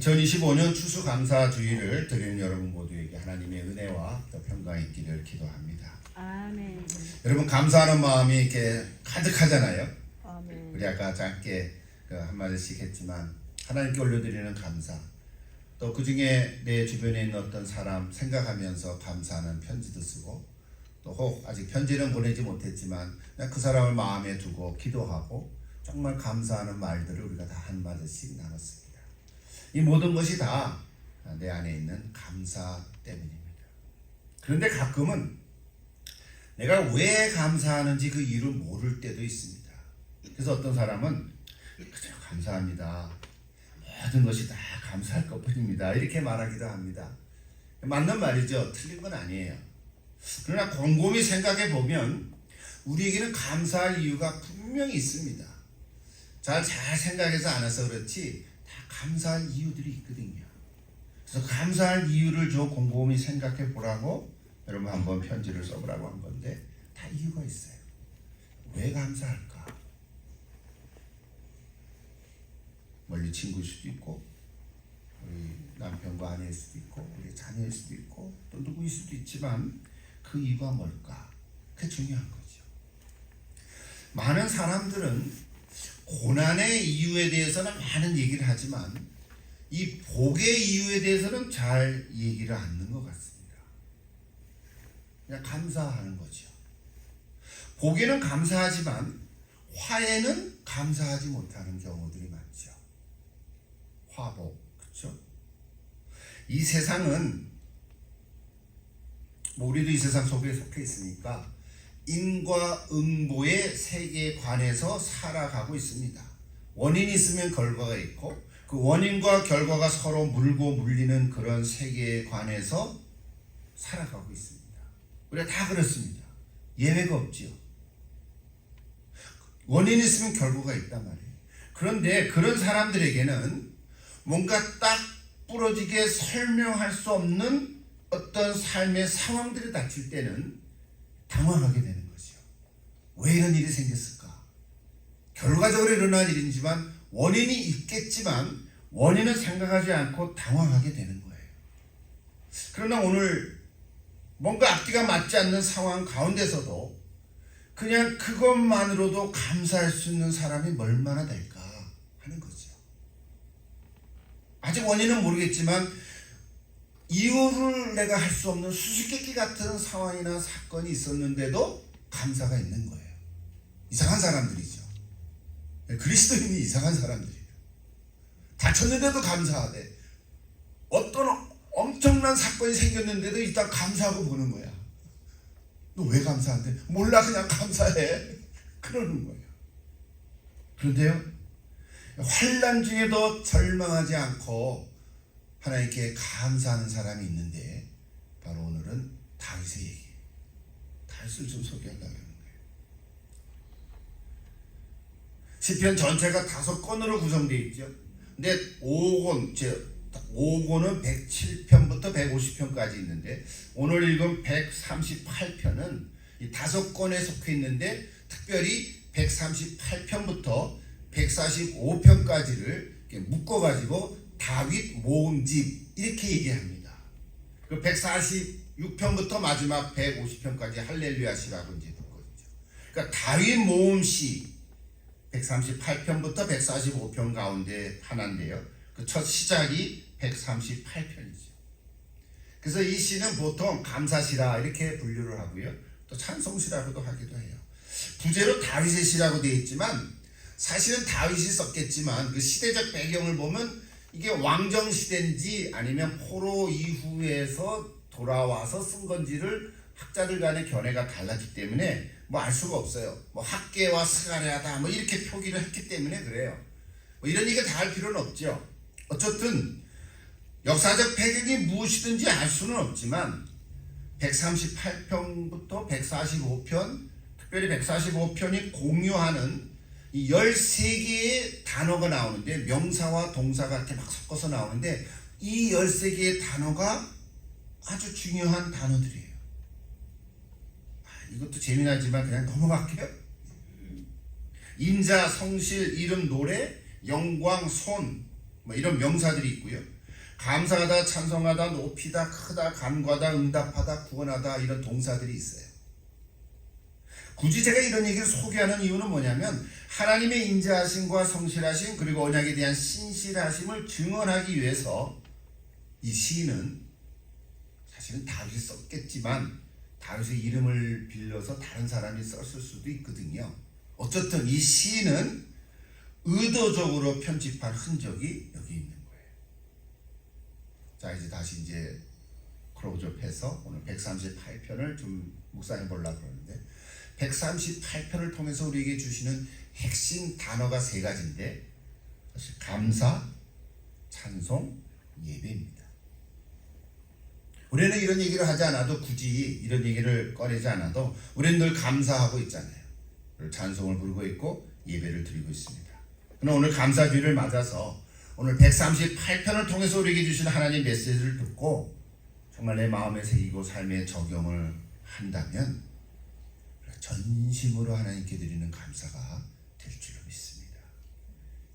2025년 추수감사주의를 드리는 여러분 모두에게 하나님의 은혜와 또 평강이 있기를 기도합니다. 아멘. 여러분 감사하는 마음이 이렇게 가득하잖아요. 아멘. 우리 아까 짧게 그 한마디씩 했지만 하나님께 올려드리는 감사 또 그 중에 내 주변에 있는 어떤 사람 생각하면서 감사하는 편지도 쓰고 또 혹 아직 편지는 보내지 못했지만 그 사람을 마음에 두고 기도하고 정말 감사하는 말들을 우리가 다 한 마디씩 나눴습니다. 이 모든 것이 다 내 안에 있는 감사 때문입니다. 그런데 가끔은 내가 왜 감사하는지 그 이유를 모를 때도 있습니다. 그래서 어떤 사람은 그저 감사합니다. 모든 것이 다 감사할 것 뿐입니다. 이렇게 말하기도 합니다. 맞는 말이죠. 틀린 건 아니에요. 그러나 곰곰이 생각해 보면 우리에게는 감사할 이유가 분명히 있습니다. 잘, 잘 생각해서 안 해서 그렇지 다 감사할 이유들이 있거든요. 그래서 감사할 이유를 좀 곰곰이 생각해 보라고 여러분 한번 편지를 써보라고 한 건데 다 이유가 있어요. 왜 감사할까? 멀리 친구일 수도 있고 우리 남편과 아내일 수도 있고 우리 자녀일 수도 있고 또 누구일 수도 있지만 그 이유가 뭘까? 그게 중요한 거죠. 많은 사람들은 고난의 이유에 대해서는 많은 얘기를 하지만 이 복의 이유에 대해서는 잘 얘기를 않는 것 같습니다. 그냥 감사하는 거죠. 복에는 감사하지만 화에는 감사하지 못하는 경우들이 많죠. 화복, 그렇죠? 이 세상은 뭐 우리도 이 세상 속에 속해 있으니까 인과 응보의 세계관에서 살아가고 있습니다. 원인이 있으면 결과가 있고 그 원인과 결과가 서로 물고 물리는 그런 세계관에서 살아가고 있습니다. 우리가 다 그렇습니다. 예외가 없지요. 원인이 있으면 결과가 있단 말이에요. 그런데 그런 사람들에게는 뭔가 딱 부러지게 설명할 수 없는 어떤 삶의 상황들이 닥칠 때는 당황하게 되는. 왜 이런 일이 생겼을까? 결과적으로 일어난 일이지만 원인이 있겠지만 원인은 생각하지 않고 당황하게 되는 거예요. 그러나 오늘 뭔가 앞뒤가 맞지 않는 상황 가운데서도 그냥 그것만으로도 감사할 수 있는 사람이 얼마나 될까 하는 거죠. 아직 원인은 모르겠지만 이유를 내가 할 수 없는 수수께끼 같은 상황이나 사건이 있었는데도 감사가 있는 거예요. 이상한 사람들이죠. 그리스도인이 이상한 사람들이에요. 다쳤는데도 감사하대. 어떤 엄청난 사건이 생겼는데도 일단 감사하고 보는 거야. 너 왜 감사한대? 몰라 그냥 감사해. 그러는 거예요. 그런데요. 환란 중에도 절망하지 않고 하나님께 감사하는 사람이 있는데 바로 오늘은 다윗의 얘기. 다윗을 좀 소개하려고예요. 시편 전체가 다섯 권으로 구성되어 있죠. 근데 5권, 제 5권은 107편부터 150편까지 있는데 오늘 읽은 138편은 이 다섯 권에 속해 있는데 특별히 138편부터 145편까지를 묶어 가지고 다윗 모음집 이렇게 얘기합니다. 그 146편부터 마지막 150편까지 할렐루야 시라고 이제 듣거든요. 그러니까 다윗 모음시 138편부터 145편 가운데 하나인데요. 그 첫 시작이 138편이죠. 그래서 이 시는 보통 감사시라 이렇게 분류를 하고요. 또 찬송시라고도 하기도 해요. 부제로 다윗의 시라고 되어 있지만 사실은 다윗이 썼겠지만 그 시대적 배경을 보면 이게 왕정 시대인지 아니면 포로 이후에서 돌아와서 쓴 건지를 학자들 간의 견해가 달랐기 때문에 뭐 알 수가 없어요. 뭐 학계와 스가랴다 뭐 이렇게 표기를 했기 때문에 그래요. 뭐 이런 얘기 다 할 필요는 없죠. 어쨌든 역사적 배경이 무엇이든지 알 수는 없지만 138편부터 145편, 특별히 145편이 공유하는 이 13개의 단어가 나오는데 명사와 동사가 이렇게 막 섞어서 나오는데 이 13개의 단어가 아주 중요한 단어들이에요. 아, 이것도 재미나지만 그냥 넘어갈게요. 임자, 성실, 이름, 노래, 영광, 손, 뭐뭐 이런 명사들이 있고요. 감사하다, 찬송하다, 높이다, 크다, 간과다, 응답하다, 구원하다 이런 동사들이 있어요. 굳이 제가 이런 얘기를 소개하는 이유는 뭐냐면 하나님의 인자하심과 성실하심 그리고 언약에 대한 신실하심을 증언하기 위해서 이 시인은 사실은 다윗이 썼겠지만 다윗의 이름을 빌려서 다른 사람이 썼을 수도 있거든요. 어쨌든 이 시인은 의도적으로 편집한 흔적이 여기 있는 거예요. 자 이제 다시 이제 클로즈업해서 오늘 138편을 좀 묵상해 보려고 그러는데 138편을 통해서 우리에게 주시는 핵심 단어가 세 가지인데 사실 감사, 찬송, 예배입니다. 우리는 이런 얘기를 하지 않아도 굳이 이런 얘기를 꺼내지 않아도 우리는 늘 감사하고 있잖아요. 늘 찬송을 부르고 있고 예배를 드리고 있습니다. 그러나 오늘 감사주의를 맞아서 오늘 138편을 통해서 우리에게 주신 하나님 메시지를 듣고 정말 내 마음에 새기고 삶에 적용을 한다면 전심으로 하나님께 드리는 감사가 될 줄로 믿습니다.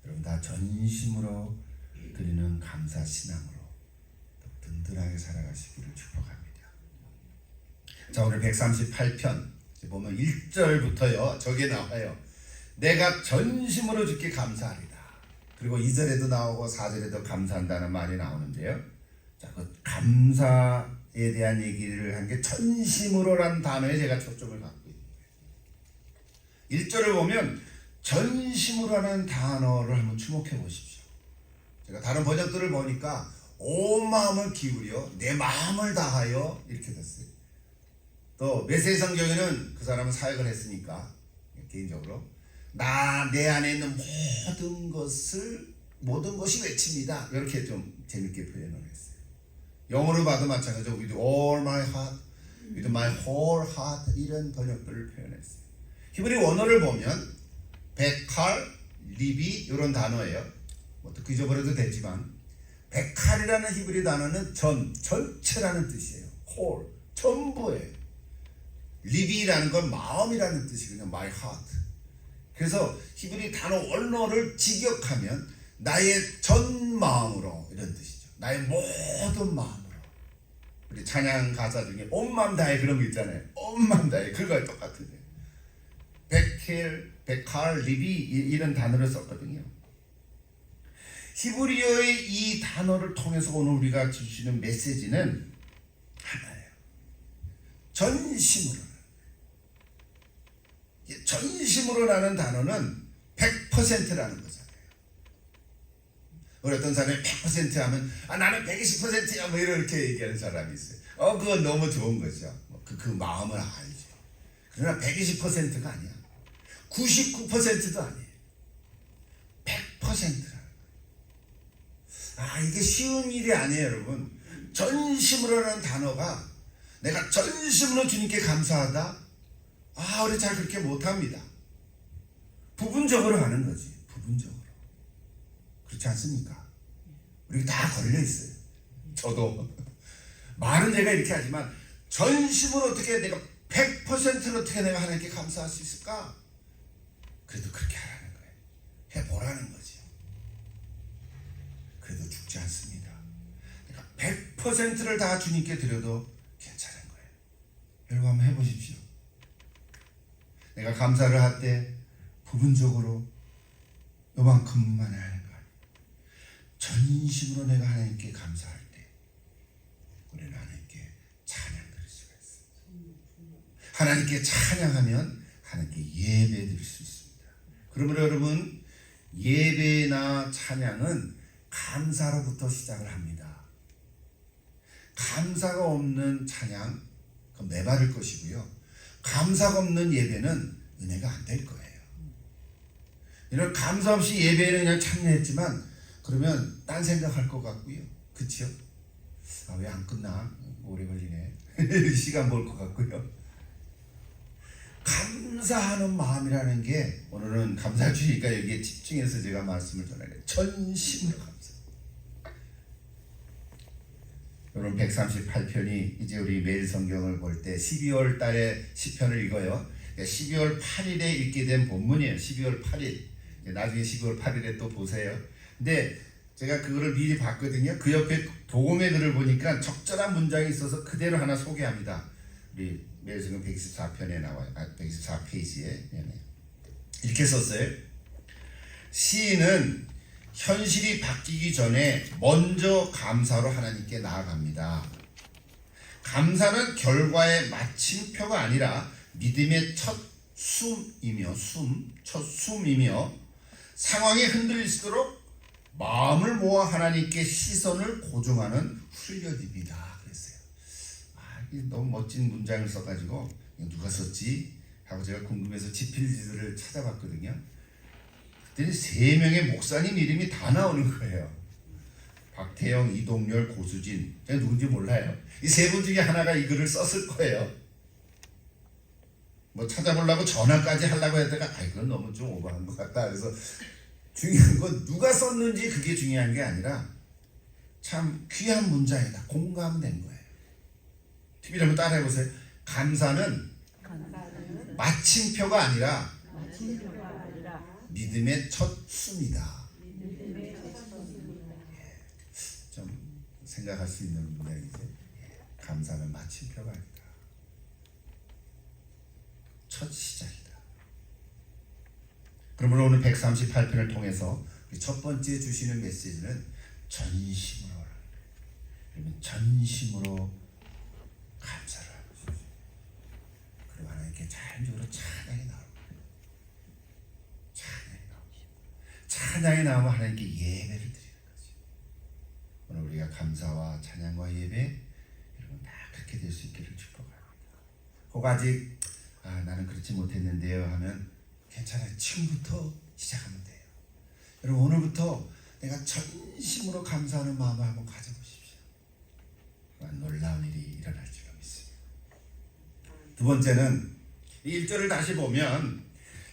여러분 다 전심으로 드리는 감사 신앙으로 더 든든하게 살아가시기를 축복합니다. 자 오늘 138편 보면 1절부터요 저게 나와요. 내가 전심으로 주께 감사하리다. 그리고 2절에도 나오고 4절에도 감사한다는 말이 나오는데요. 자, 그 감사에 대한 얘기를 한 게 전심으로라는 단어에 제가 초점을 갖고 있는 거예요. 1절을 보면 전심으로라는 단어를 한번 주목해 보십시오. 제가 다른 번역들을 보니까 온 마음을 기울여 내 마음을 다하여 이렇게 됐어요. 또 메시지 성경에는 그 사람은 사역을 했으니까 개인적으로 나 내 안에 있는 모든 것을 모든 것이 외칩니다. 이렇게 좀 재밌게 표현을 했어요. 영어로 봐도 마찬가지로 with all my heart, with my whole heart 이런 번역들을 표현했어요. 히브리 원어를 보면 백칼, 리비 이런 단어예요. 뭐또 잊어버려도 되지만 백칼이라는 히브리 단어는 전, 전체라는 뜻이에요. whole, 전부예요. 리비라는 건 마음이라는 뜻이거든요. my heart. 그래서 히브리 단어 원어를 직역하면 나의 전 마음으로 이런 뜻이죠. 나의 모든 마음으로. 우리 찬양 가사 중에 온 마음 다해 그런 거 있잖아요. 온 마음 다해 그거랑 똑같은데. 백헬, 백칼, 리비 이- 이런 단어를 썼거든요. 히브리어의 이 단어를 통해서 오늘 우리가 주시는 메시지는 하나예요. 전심으로. 이 전심으로라는 단어는 100%라는 거잖아요. 우리 어떤 사람이 100% 하면 아 나는 120%야 뭐 이렇게 얘기하는 사람이 있어요. 어 그건 너무 좋은 거죠. 뭐 그, 그 마음을 알죠. 그러나 120%가 아니야. 99%도 아니에요. 100%라. 아 이게 쉬운 일이 아니에요 여러분. 전심으로라는 단어가 내가 전심으로 주님께 감사하다. 아, 우리 잘 그렇게 못합니다. 부분적으로 하는 거지. 부분적으로. 그렇지 않습니까? 우리 다 걸려 있어요. 저도. 말은 내가 이렇게 하지만 전심으로 어떻게 내가 100%로 어떻게 내가 하나님께 감사할 수 있을까? 그래도 그렇게 하라는 거예요. 해보라는 거죠. 죽지 않습니다. 내가 100%를 다 주님께 드려도 괜찮은 거예요. 여러분 한번 해보십시오. 내가 감사를 할 때 부분적으로 요만큼만 하는 거야. 전심으로 내가 하나님께 감사할 때 우리는 하나님께 찬양 드릴 수가 있습니다. 하나님께 찬양하면 하나님께 예배 드릴 수 있습니다. 그러므로 여러분 예배나 찬양은 감사로부터 시작을 합니다. 감사가 없는 찬양 그건 메마를 것이고요. 감사가 없는 예배는 은혜가 안 될 거예요. 이런 감사 없이 예배를 그냥 참여했지만 그러면 딴 생각할 것 같고요. 그치요? 아, 왜 안 끝나? 오래 걸리네. 시간 볼것 같고요. 감사하는 마음이라는 게 오늘은 감사주의니까 여기에 집중해서 제가 말씀을 전하게 전심으로 감사. 여러분 138편이 이제 우리 매일 성경을 볼 때 12월 달에 10편을 읽어요. 12월 8일에 읽게 된 본문이에요. 12월 8일. 나중에 12월 8일에 또 보세요. 근데 제가 그거를 미리 봤거든요. 그 옆에 도움의 글을 보니까 적절한 문장이 있어서 그대로 하나 소개합니다. 우리 매일 성경 124편에 나와요. 아, 124페이지에 이렇게 썼어요. 시인은 현실이 바뀌기 전에 먼저 감사로 하나님께 나아갑니다. 감사는 결과의 마침표가 아니라 믿음의 첫 숨이며 숨, 첫 숨이며 상황이 흔들릴수록 마음을 모아 하나님께 시선을 고정하는 훈련입니다. 그랬어요. 아, 너무 멋진 문장을 써가지고 누가 썼지? 하고 제가 궁금해서 지필지들을 찾아봤거든요. 그때는 세 명의 목사님 이름이 다 나오는 거예요. 박태영, 이동열, 고수진. 제가 누군지 몰라요. 이 세 분 중에 하나가 이 글을 썼을 거예요. 뭐 찾아보려고 전화까지 하려고 했다가 아 이건 너무 좀 오버한 것 같다. 그래서 중요한 건 누가 썼는지 그게 중요한 게 아니라 참 귀한 문장이다. 공감된 거예요. TV 한번 따라해 보세요. 감사는 마침표가 아니라 믿음의 첫. 믿음의 첫순입니다. 좀 생각할 수 있는 문장이죠. 예, 감사는 마침표가 아니다. 첫 시작이다. 그러면 오늘 138편을 통해서 첫 번째 주시는 메시지는 전심으로. 그러면 전심으로 감사를 것이죠. 그리고 하나님께 자연적으로 찬양이 나옵니다. 찬양이 나옵니다. 찬양이 나오면 하나님께 예배를 드리는 거죠. 오늘 우리가 감사와 찬양과 예배 여러분 다 그렇게 될 수 있기를 축복합니다. 혹 아직 아, 나는 그렇지 못했는데요 하면 괜찮아요. 지금부터 시작하면 돼요. 여러분 오늘부터 내가 전심으로 감사하는 마음을 한번 가져보십시오. 놀라운 일이 일어날 줄 믿습니다. 두 번째는 이 1절을 다시 보면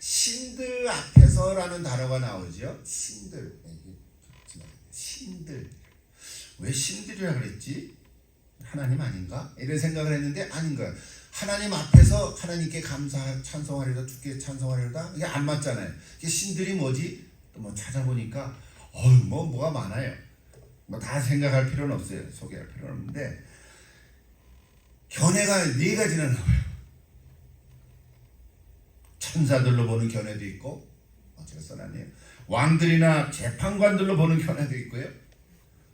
신들 앞에서라는 단어가 나오죠. 신들. 신들. 왜 신들이라 그랬지? 하나님 아닌가? 이런 생각을 했는데 아닌 거야. 하나님 앞에서 하나님께 감사 찬송하리다 주께 찬송하리다 이게 안 맞잖아요. 이게 신들이 뭐지? 또 뭐 찾아보니까 어휴 뭐 뭐가 많아요. 뭐 다 생각할 필요는 없어요. 소개할 필요는 없는데 견해가 네 가지는 나와요. 천사들로 보는 견해도 있고 어, 제가 써놨네요. 왕들이나 재판관들로 보는 견해도 있고요.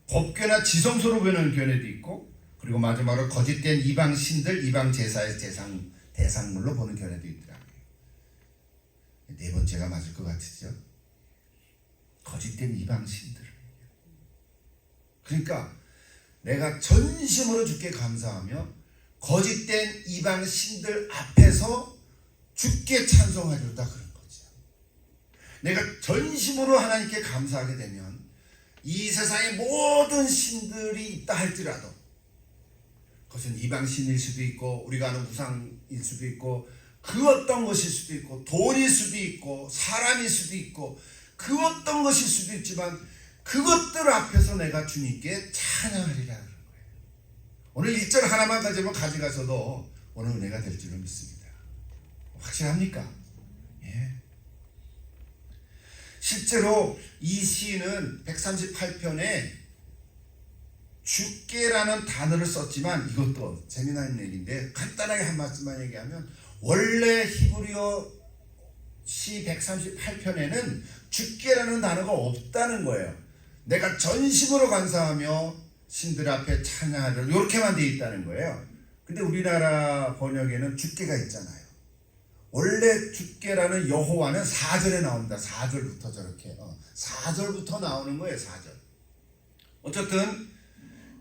법궤나 지성소로 보는 견해도 있고 그리고 마지막으로 거짓된 이방 신들, 이방 제사의 대상 대상물로 보는 견해도 있더라고요. 네 번째가 맞을 것 같으죠? 거짓된 이방 신들. 그러니까 내가 전심으로 주께 감사하며 거짓된 이방 신들 앞에서 주께 찬송하리로다 그런 거죠. 내가 전심으로 하나님께 감사하게 되면 이 세상의 모든 신들이 있다 할지라도 그것은 이방 신일 수도 있고 우리가 아는 우상일 수도 있고 그 어떤 것일 수도 있고 돈일 수도 있고 사람일 수도 있고 그 어떤 것일 수도 있지만 그것들 앞에서 내가 주님께 찬양하리라 그런 거예요. 오늘 1절 하나만 가지면 가져가서도 오늘 은혜가 될 줄을 믿습니다. 확실합니까? 예. 실제로 이 시인은 138편에 주께라는 단어를 썼지만 이것도 재미난 얘기인데 간단하게 한 말씀만 얘기하면 원래 히브리어 시 138편에는 주께라는 단어가 없다는 거예요. 내가 전심으로 감사하며 신들 앞에 찬양하려 이렇게만 돼 있다는 거예요. 근데 우리나라 번역에는 주께가 있잖아요. 원래 주께라는 여호와는 4절에 나옵니다. 4절부터 저렇게 어, 4절부터 나오는 거예요. 4절. 어쨌든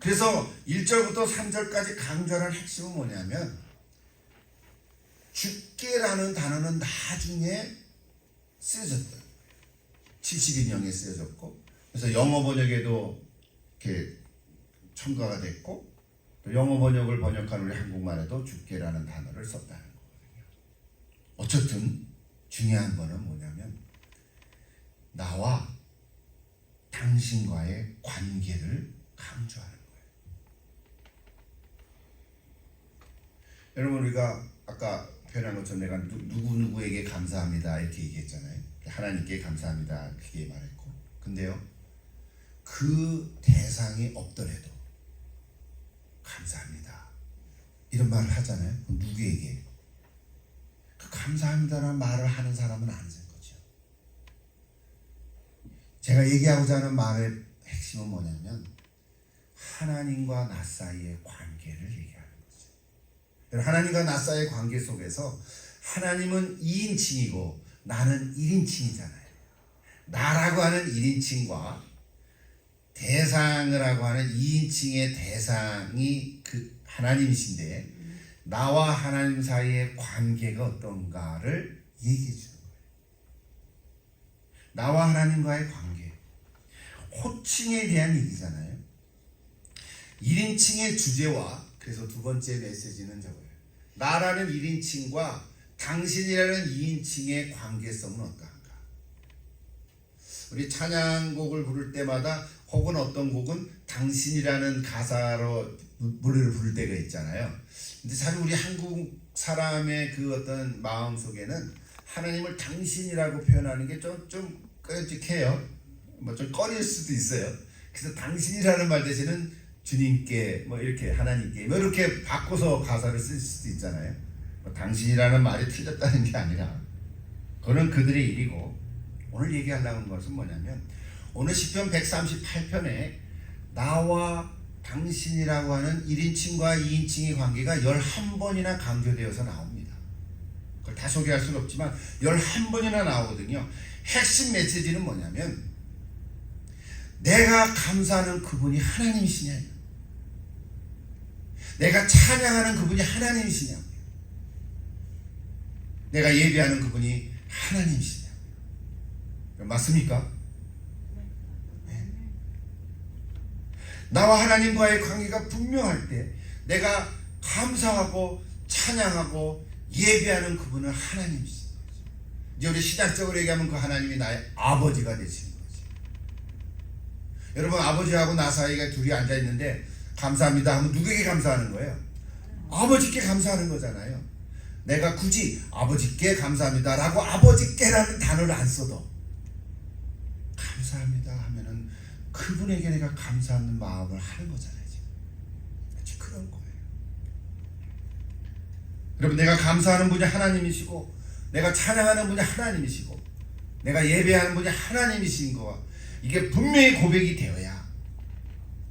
그래서 1절부터 3절까지 강조하는 핵심은 뭐냐면 주께라는 단어는 나중에 쓰여졌다. 70인형에 쓰여졌고 그래서 영어 번역에도 이렇게 첨가가 됐고 또 영어 번역을 번역한 우리 한국말에도 주께라는 단어를 거거든요. 어쨌든 중요한 거는 뭐냐면 나와 당신과의 관계를 강조하는 거예요. 여러분 우리가 아까 표현한 것처럼 내가 누, 누구 누구에게 감사합니다 이렇게 얘기했잖아요. 하나님께 감사합니다 그렇게 말했고 근데요 그 대상이 없더라도 감사합니다. 이런 말을 하잖아요. 누구에게? 그 감사합니다라는 말을 하는 사람은 거죠. 제가 얘기하고자 하는 말의 핵심은 뭐냐면 하나님과 나 사이의 관계를 얘기하는 거죠. 하나님과 나 사이의 관계 속에서 하나님은 2인칭이고 나는 1인칭이잖아요. 나라고 하는 1인칭과 대상을 하고 하는 2인칭의 대상이 그 하나님이신데 나와 하나님 사이의 관계가 어떤가를 얘기해 주는 거예요. 나와 하나님과의 관계. 호칭에 대한 얘기잖아요. 1인칭의 주제와 그래서 두 번째 메시지는 저거예요. 나라는 1인칭과 당신이라는 2인칭의 관계성은 어떠한가? 우리 찬양곡을 부를 때마다 혹은 어떤 곡은 당신이라는 가사로 노래를 부를 때가 있잖아요. 근데 사실 우리 한국 사람의 그 어떤 마음 속에는 하나님을 당신이라고 표현하는 게 좀좀 끄직해요. 뭐 좀 꺼릴 수도 있어요. 그래서 당신이라는 말 대신은 주님께 뭐 이렇게 하나님께 뭐 이렇게 바꿔서 가사를 쓸 수도 있잖아요. 뭐 당신이라는 말이 틀렸다는 게 아니라 그거는 그들의 일이고 오늘 얘기하려는 것은 뭐냐면 오늘 시편 138편에 나와 당신이라고 하는 1인칭과 2인칭의 관계가 11번이나 강조되어서 나옵니다. 그걸 다 소개할 수는 없지만 11번이나 나오거든요. 핵심 메시지는 뭐냐면 내가 감사하는 그분이 하나님이시냐 내가 찬양하는 그분이 하나님이시냐 내가 예배하는 그분이 하나님이시냐 맞습니까? 나와 하나님과의 관계가 분명할 때 내가 감사하고 찬양하고 예배하는 그분은 하나님이신 거죠. 이제 우리 시작적으로 얘기하면 그 하나님이 나의 아버지가 되시는 거지. 여러분 아버지하고 나 사이가 둘이 앉아 있는데 감사합니다 하면 누구에게 감사하는 거예요? 아버지께 감사하는 거잖아요. 내가 굳이 아버지께 감사합니다라고 아버지께라는 단어를 안 써도 감사합니다 그분에게 내가 감사하는 마음을 하는 거잖아요. 지금. 그런 거예요. 여러분 내가 감사하는 분이 하나님이시고 내가 찬양하는 분이 하나님이시고 내가 예배하는 분이 하나님이신 거와 이게 분명히 고백이 되어야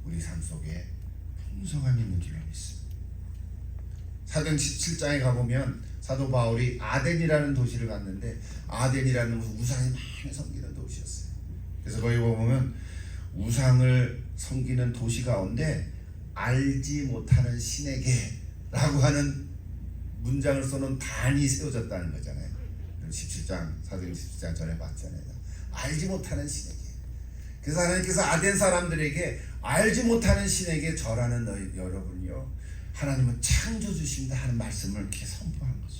우리 삶 속에 풍성함이 있는 줄로 믿습니다. 사도행 17장에 가보면 사도 바울이 아덴이라는 도시를 갔는데 아덴이라는 우상이 많이 섬기는 도시였어요. 그래서 거기 보면 우상을 섬기는 도시 가운데 알지 못하는 신에게라고 하는 문장을 써놓은 단이 세워졌다는 거잖아요. 17장 사도행 17장 전에 봤잖아요. 알지 못하는 신에게. 그래서 하나님께서 아덴 사람들에게 알지 못하는 신에게 절하는 너희 여러분요. 하나님은 창조주신다 하는 말씀을 이렇게 선포한 거죠.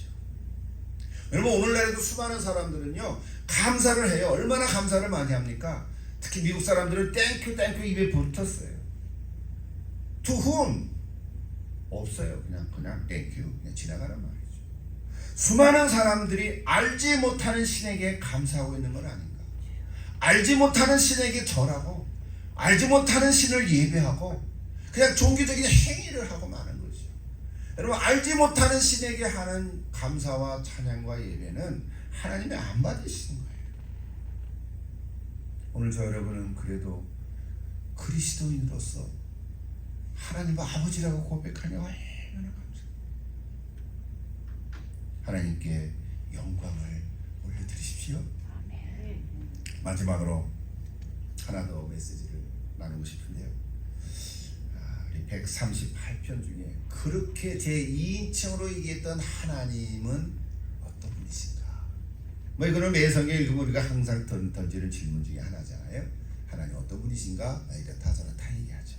여러분 오늘날에도 수많은 사람들은요 감사를 해요. 얼마나 감사를 많이 합니까? 특히 미국 사람들은 땡큐 땡큐 입에 붙었어요. To whom? 없어요. 그냥 그냥 땡큐 그냥 지나가는 말이죠. 수많은 사람들이 알지 못하는 신에게 감사하고 있는 건 아닌가? 알지 못하는 신에게 절하고 알지 못하는 신을 예배하고 그냥 종교적인 행위를 하고 마는 거죠. 여러분 알지 못하는 신에게 하는 감사와 찬양과 예배는 하나님이 안 받으시는 거예요. 오늘 저 여러분은 그래도 그리스도인으로서 하나님 아버지라고 고백하냐 얼마나 감사. 하나님께 영광을 올려드리십시오. 마지막으로 하나 더 메시지를 나누고 싶은데요. 아, 우리 138편 중에 그렇게 제 2인칭으로 얘기했던 하나님은 어떤 분이신가? 뭐 이거는 매 성경 읽으면 우리가 항상 던, 던지는 질문 중에 하나잖아요. 하나님 어떤 분이신가? 아, 이렇다 저렇다 얘기하죠.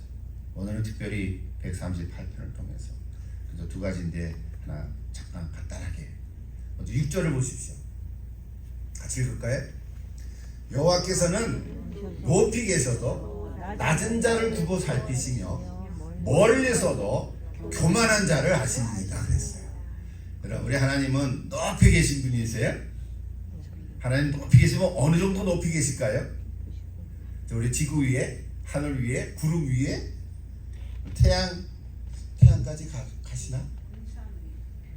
오늘은 특별히 138편을 통해서 그래서 두 가지인데 하나 잠깐 간단하게 먼저 6절을 보십시오. 같이 읽을까요? 여호와께서는 높이 계셔도 낮은 자를 두고 살피시며 멀리서도 교만한 자를 아십니다 그랬어요. 그럼 우리 하나님은 높이 계신 분이세요? 하나님 높이 계시면 어느 정도 높이 계실까요? 저 우리 지구 위에 하늘 위에 구름 위에 태양 태양까지 가, 가시나?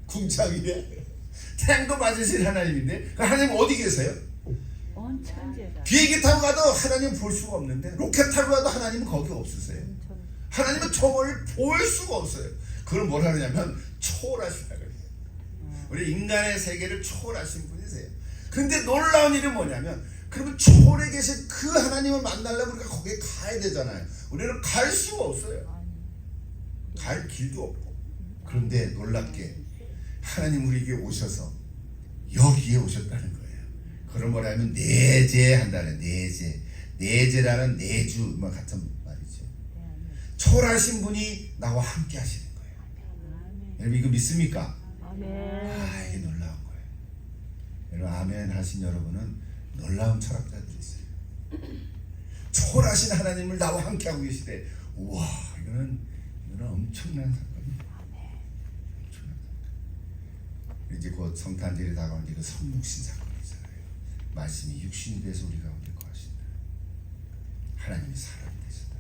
궁창 위에 태양도 맞으신 하나님인데 그 하나님 어디 계세요? 온 천지에다 비행기 타고 가도 하나님 볼 수가 없는데 로켓 타고 가도 하나님은 거기 없으세요. 하나님은 저걸 볼 수가 없어요. 그걸 뭘 하느냐면 초월하시다 그래요. 우리 인간의 세계를 초월하신 분이세요. 근데 놀라운 일이 뭐냐면 그러면 초월에 계신 그 하나님을 만나려면 우리가 거기에 가야 되잖아요. 우리는 갈 수가 없어요. 갈 길도 없고. 그런데 놀랍게 하나님 우리에게 오셔서 여기에 오셨다는 거예요. 그런 뭐라면 내재한다는 내재. 내재라는 내주 뭐 같은 말이죠. 초월하신 분이 나와 함께 하시는 거예요. 여러분 이거 믿습니까? 아멘 아 이게 놀라운 거예요. 여러분 아멘 하신 여러분은 놀라운 철학자들이세요. 초월하신 하나님을 나와 함께 하고 계시대. 우와 이거는 이거는 엄청난 사건이에요. 엄청난 사건. 이제 곧 성탄절이 다가오는데 그 성육신 사건이잖아요. 말씀이 육신이 돼서 우리 가운데 거하신다. 하나님이 사람이 되셨다.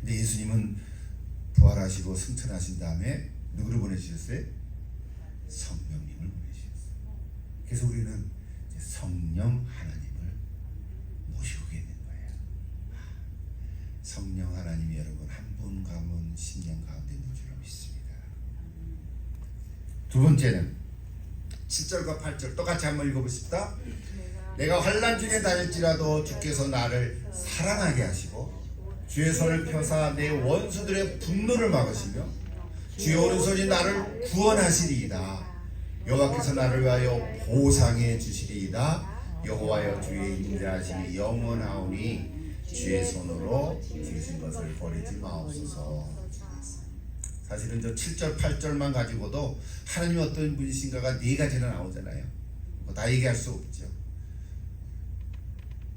근데 예수님은 부활하시고 승천하신 다음에 누구를 보내주셨어요? 성령님을 보내주셨어요. 그래서 우리는 성령 가문 신령 가운데 있는 줄로 믿습니다. 두 번째는 7절과 8절 똑같이 한번 읽어보십시다. 내가 환란 중에 다닐지라도 주께서 나를 사랑하게 하시고 주의 손을 펴사 내 원수들의 분노를 막으시며 주의 오른손이 나를 구원하시리이다. 여호와께서 나를 위하여 보상해 주시리이다. 여호와여 주의 인자하심이 영원하오니 주의 손으로 지으신 것을 버리지 마옵소서. 사실은 저 7절 8절만 가지고도 하나님 어떤 분이신가가 네 가지나 나오잖아요. 뭐다 얘기할 수 없죠.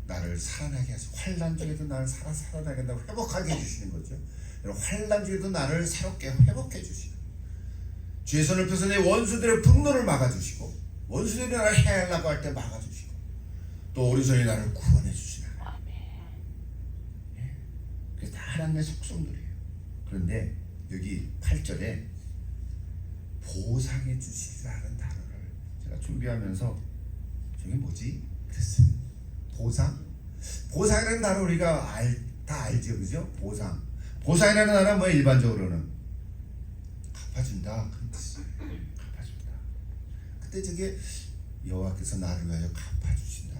나를 살아나게 하시고 환란 중에도 나를 살아 살아나게 한다고 회복하게 해주시는 거죠. 환란 중에도 나를 새롭게 회복해 주시는 주의 손을 펴서 내 원수들의 분노를 막아주시고 원수들이 나를 해하려고 할 때 막아주시고 또 오른손이 나를 구원해 주시는. 예. 그게 다 하나님의 속성들이에요. 그런데 여기 8절에 보상해 주시라는 단어를 제가 준비하면서 저게 뭐지? 그랬어요. 보상? 보상이라는 단어 우리가 알, 다 알죠, 그죠? 보상. 보상이라는 단어는 뭐 일반적으로는 갚아준다. 갚아준다. 그때 저게 여호와께서 나를 위하여 갚아주신다.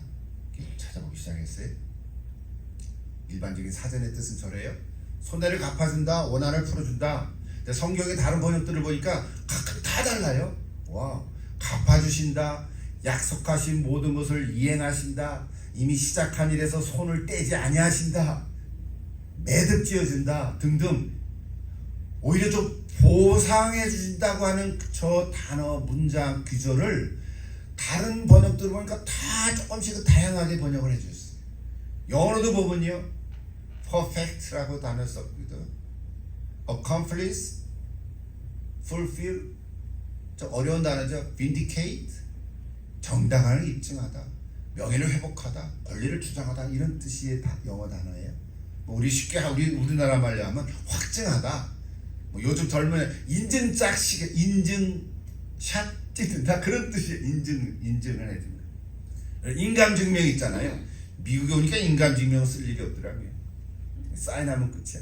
찾아보기 시작했어요. 일반적인 사전의 뜻은 저래요. 손해를 갚아준다, 원한을 풀어준다. 성경의 다른 번역들을 보니까 각각 다 달라요. 와, 갚아주신다, 약속하신 모든 것을 이행하신다, 이미 시작한 일에서 손을 떼지 아니하신다, 매듭 지어준다 등등. 오히려 좀 보상해 주신다고 하는 저 단어 문장 규절을 다른 번역들 보니까 다 조금씩 다양하게 번역을 해주셨어요. 영어로도 보면요, perfect라고 단어 썼거든. accomplish, fulfill, 좀 어려운 단어죠. vindicate, 정당함을 입증하다, 명예를 회복하다, 권리를 주장하다 이런 뜻의 다- 영어 단어예요. 뭐 우리 쉽게 하- 우리 우리나라 말로 하면 확증하다. 뭐 요즘 젊은 인증짝식 인증샷 찍는다 그런 뜻이에요. 인증 인증을 해준다. 인감 증명 있잖아요. 미국에 오니까 인감 증명 쓸 일이 없더라고요. 사인하면 끝이야.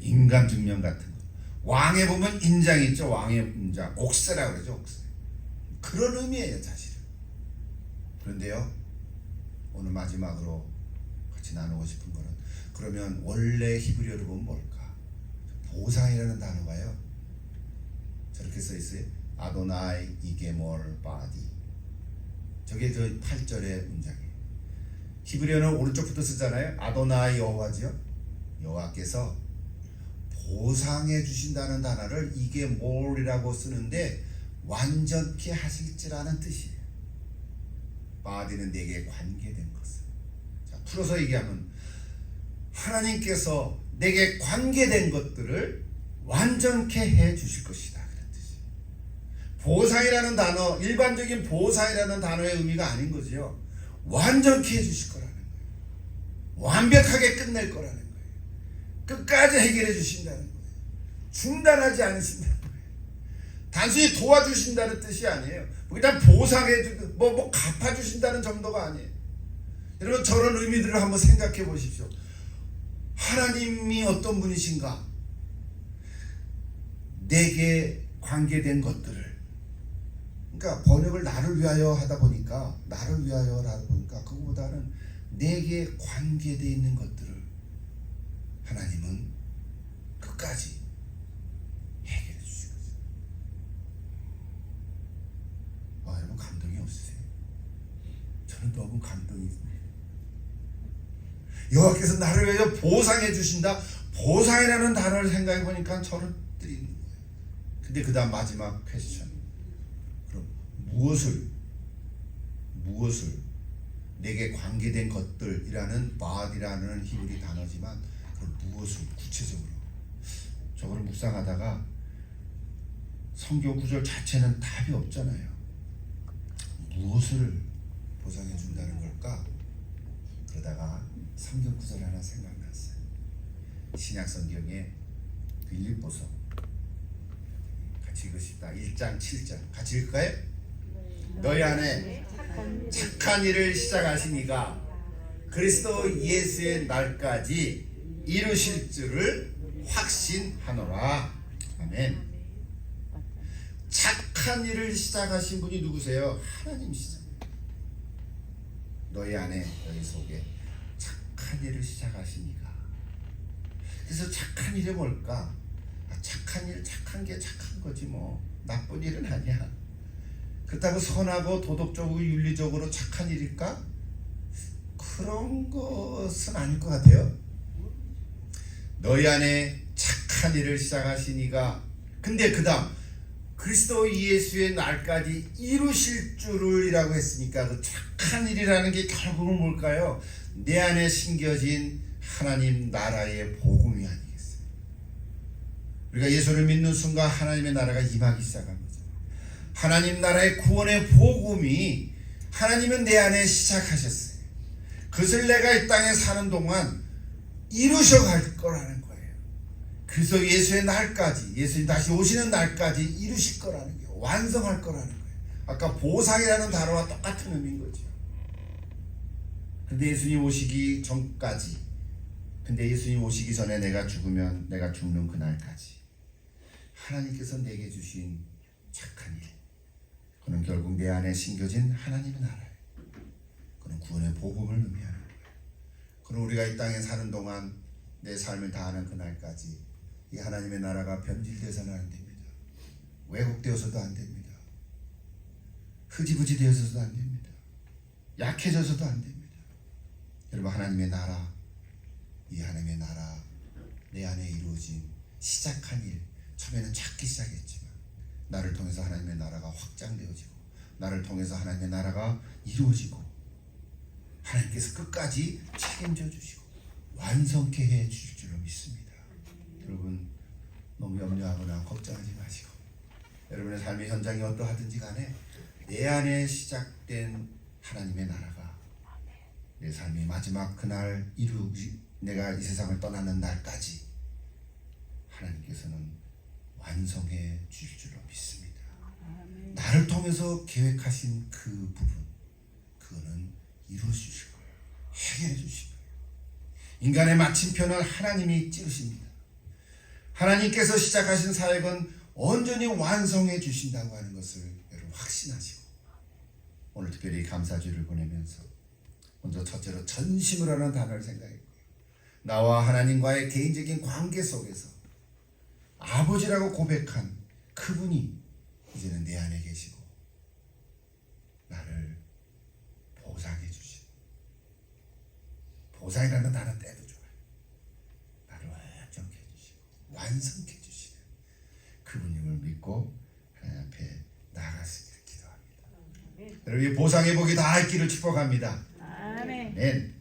인감 증명 같은 거. 왕에 보면 인장 있죠. 왕의 인장. 옥세라고 그러죠. 옥세. 그런 의미예요, 사실은. 그런데요. 오늘 마지막으로 같이 나누고 싶은 거는 그러면 원래 히브리어로 보면 뭘까? 보상이라는 단어가요. 저렇게 써 있어요. 아도나이 이게몰 바디. 저게 저 8절의 문장이에요. 히브리어는 오른쪽부터 쓰잖아요. 아도나이 여호와지요. 여호와께서 보상해 주신다는 단어를 이게 뭘이라고 쓰는데 완전케 하실지라는 뜻이에요. 바디는 내게 관계된 것을. 자, 풀어서 얘기하면 하나님께서 내게 관계된 것들을 완전케 해 주실 것이다. 그런 뜻이에요. 보상이라는 단어, 일반적인 보상이라는 단어의 의미가 아닌 거지요. 완전케 해 주실 거라는 거예요. 완벽하게 끝낼 거라는 거예요. 끝까지 해결해 주신다는 거예요. 중단하지 않으신다는 거예요. 단순히 도와주신다는 뜻이 아니에요. 그냥 보상해 주, 뭐, 뭐 갚아 주신다는 정도가 아니에요. 여러분 저런 의미들을 한번 생각해 보십시오. 하나님이 어떤 분이신가? 내게 관계된 것들을 그러니까 번역을 나를 위하여 하다 보니까 나를 위하여 하다 보니까 그거보다는 내게 관계되어 있는 것들을 하나님은 끝까지 해결해 주신 거죠. 아, 여러분 감동이 없으세요? 저는 너무 감동이. 여호와께서 나를 위하여 보상해 주신다. 보상이라는 단어를 생각해 보니까 저를 뜨리는 거예요. 근데 그 다음 마지막 퀘스천. 그럼 무엇을 무엇을 내게 관계된 것들이라는 바디라는 히브리 단어지만 무엇을 구체적으로 저거를 묵상하다가 성경 구절 자체는 답이 없잖아요. 무엇을 보상해 준다는 걸까? 그러다가 성경 구절 하나 생각났어요. 신약 성경에 빌립보서 같이 읽으십다. 1장 7절 같이 읽을까요? 너희 안에 착한 일을 시작하시니가 그리스도 예수의 날까지 이루실 줄을 확신하노라. 아멘. 착한 일을 시작하신 분이 누구세요? 하나님이시죠. 너희 안에 너희 속에 착한 일을 시작하시니까. 그래서 착한 일이 뭘까? 아, 착한 일, 착한 게 착한 거지 뭐 나쁜 일은 아니야. 그렇다고 선하고 도덕적으로 윤리적으로 착한 일일까? 그런 것은 아닐 것 같아요. 너희 안에 착한 일을 시작하시니가 근데 그 다음 그리스도 예수의 날까지 이루실 줄을이라고 했으니까 그 착한 일이라는 게 결국은 뭘까요? 내 안에 심겨진 하나님 나라의 복음이 아니겠어요. 우리가 예수를 믿는 순간 하나님의 나라가 임하기 시작한 거죠. 하나님 나라의 구원의 복음이 하나님은 내 안에 시작하셨어요. 그것을 내가 이 땅에 사는 동안 이루셔 갈 거라는 거예요. 그래서 예수의 날까지, 예수님 다시 오시는 날까지 이루실 거라는 거예요. 완성할 거라는 거예요. 아까 보상이라는 단어와 똑같은 의미인 거죠. 근데 예수님 오시기 전까지, 근데 예수님 오시기 전에 내가 죽으면 내가 죽는 그날까지 하나님께서 내게 주신 착한 일, 그는 결국 내 안에 심겨진 하나님의 나라예요. 그는 구원의 복음을 의미하는 그럼 우리가 이 땅에 사는 동안 내 삶을 다하는 그날까지 이 하나님의 나라가 변질되어서는 안 됩니다. 왜곡되어서도 안 됩니다. 흐지부지 되어서도 안 됩니다. 약해져서도 안 됩니다. 여러분 하나님의 나라 이 하나님의 나라 내 안에 이루어진 시작한 일 처음에는 작기 시작했지만 나를 통해서 하나님의 나라가 확장되어지고 나를 통해서 하나님의 나라가 이루어지고 하나님께서 끝까지 책임져 주시고 완성케 해 주실 줄로 믿습니다. 여러분 너무 염려하거나 걱정하지 마시고 여러분의 삶의 현장이 어떠하든지 간에 내 안에 시작된 하나님의 나라가 내 삶의 마지막 그날 이루기 내가 이 세상을 떠나는 날까지 하나님께서는 완성해 주실 줄로 믿습니다. 나를 통해서 계획하신 그 부분 그거는 이루어 주실 거예요. 해결해 주실 거예요. 인간의 마침표는 하나님이 찌르십니다. 하나님께서 시작하신 사역은 온전히 완성해 주신다고 하는 것을 여러분 확신하시고 오늘 특별히 감사주를 보내면서 먼저 첫째로 전심을 하는 단어를 생각했고요. 나와 하나님과의 개인적인 관계 속에서 아버지라고 고백한 그분이 이제는 내 안에 계시고 나를 보상해 주신 보상이라는 단어 때도 좋아요. 나를 완전케 해주시고 완성케 해주시는 그분님을 믿고 하나님 앞에 나아갔으기를 기도합니다. 여러분 이 보상의 복이 다 있기를 축복합니다. 아멘.